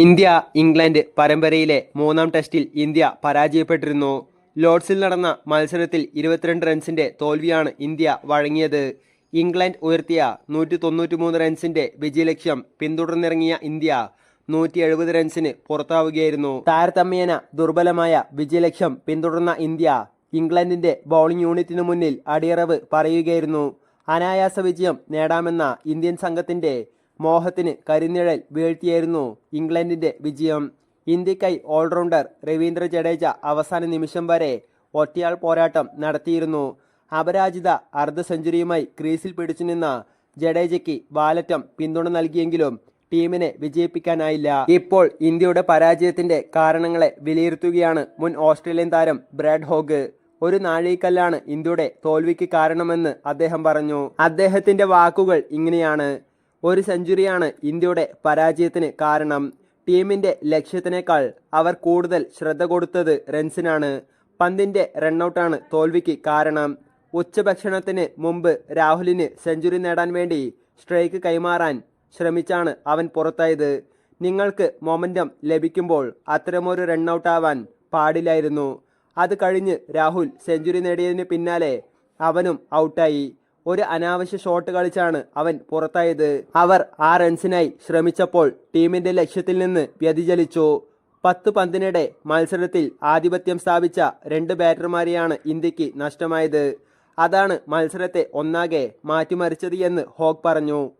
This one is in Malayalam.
ഇന്ത്യ ഇംഗ്ലണ്ട് പരമ്പരയിലെ മൂന്നാം ടെസ്റ്റിൽ ഇന്ത്യ പരാജയപ്പെട്ടിരുന്നു. ലോഡ്സിൽ നടന്ന മത്സരത്തിൽ ഇരുപത്തിരണ്ട് റൺസിന്റെ തോൽവിയാണ് ഇന്ത്യ വഴങ്ങിയത്. ഇംഗ്ലണ്ട് ഉയർത്തിയ നൂറ്റി തൊണ്ണൂറ്റിമൂന്ന് റൺസിന്റെ വിജയലക്ഷ്യം പിന്തുടർന്നിറങ്ങിയ ഇന്ത്യ നൂറ്റി എഴുപത് റൺസിന് പുറത്താവുകയായിരുന്നു. താരതമ്യേന ദുർബലമായ വിജയലക്ഷ്യം പിന്തുടർന്ന ഇന്ത്യ ഇംഗ്ലണ്ടിന്റെ ബൗളിംഗ് യൂണിറ്റിന് മുന്നിൽ അടിയറവ് പറയുകയായിരുന്നു. അനായാസ വിജയം നേടാമെന്ന ഇന്ത്യൻ സംഘത്തിന്റെ മോഹത്തിന് കരിനിഴൽ വീഴ്ത്തിയായിരുന്നു ഇംഗ്ലണ്ടിന്റെ വിജയം. ഇന്ത്യക്കായി ഓൾറൗണ്ടർ രവീന്ദ്ര ജഡേജ അവസാന നിമിഷം വരെ ഒറ്റയാൾ പോരാട്ടം നടത്തിയിരുന്നു. അപരാജിത അർദ്ധ സെഞ്ചുറിയുമായി ക്രീസിൽ പിടിച്ചുനിന്ന ജഡേജയ്ക്ക് ബാലറ്റം പിന്തുണ നൽകിയെങ്കിലും ടീമിനെ വിജയിപ്പിക്കാനായില്ല. ഇപ്പോൾ ഇന്ത്യയുടെ പരാജയത്തിന്റെ കാരണങ്ങളെ വിലയിരുത്തുകയാണ് മുൻ ഓസ്ട്രേലിയൻ താരം ബ്രാഡ് ഹോഗ്. ഒരു നാഴികക്കല്ലാണ് ഇന്ത്യയുടെ തോൽവിക്ക് കാരണമെന്ന് അദ്ദേഹം പറഞ്ഞു. അദ്ദേഹത്തിന്റെ വാക്കുകൾ ഇങ്ങനെയാണ്. ഒരു സെഞ്ചുറിയാണ് ഇന്ത്യയുടെ പരാജയത്തിന് കാരണം. ടീമിന്റെ ലക്ഷ്യത്തിനേക്കാൾ അവർ കൂടുതൽ ശ്രദ്ധ കൊടുത്തത് റൺസിനാണ് പന്തിന്റെ റണ്ണൌട്ടാണ് തോൽവിക്ക് കാരണം. ഉച്ചഭക്ഷണത്തിന് മുമ്പ് രാഹുലിന് സെഞ്ചുറി നേടാൻ വേണ്ടി സ്ട്രൈക്ക് കൈമാറാൻ ശ്രമിച്ചാണ് അവൻ പുറത്തായത്. നിങ്ങൾക്ക് മൊമെന്റം ലഭിക്കുമ്പോൾ അത്തരമൊരു റണ്ണൌട്ടാവാൻ പാടില്ലായിരുന്നു. അത് കഴിഞ്ഞ് രാഹുൽ സെഞ്ചുറി നേടിയതിന് പിന്നാലെ അവനും ഔട്ടായി. ഒരു അനാവശ്യ ഷോട്ട് കളിച്ചാണ് അവൻ പുറത്തായത്. അവർ ആ റൺസിനായി ശ്രമിച്ചപ്പോൾ ടീമിന്റെ ലക്ഷ്യത്തിൽ നിന്ന് വ്യതിചലിച്ചു. പത്ത് പന്തിനിടെ മത്സരത്തിൽ ആധിപത്യം സ്ഥാപിച്ച രണ്ട് ബാറ്റർമാരെയാണ് ഇന്ത്യയ്ക്ക് നഷ്ടമായത്. അതാണ് മത്സരത്തെ ഒന്നാകെ മാറ്റിമറിച്ചത് എന്ന് ഹോഗ് പറഞ്ഞു.